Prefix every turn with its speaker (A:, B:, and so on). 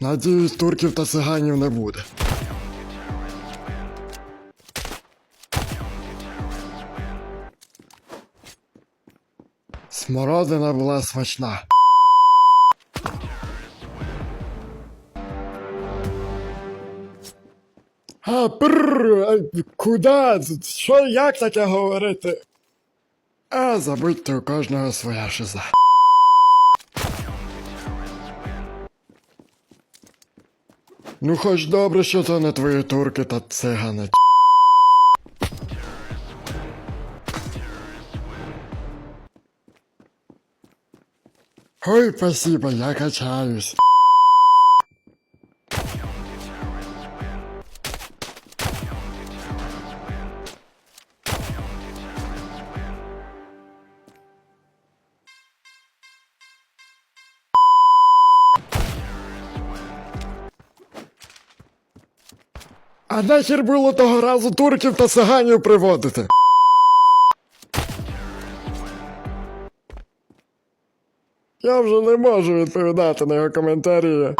A: Надіюсь, турків та циганів не буде. Смородина була смачна. А, прррр, а, куда? Що, як таке говорити? А, забудьте, у кожного своя шиза. Ну, хоч добре, що то не твої турки та цигани. Ой, спасибо, я качаюсь. А нахер було того разу турків та циганів приводити? Я вже не можу відповідати на його коментарі.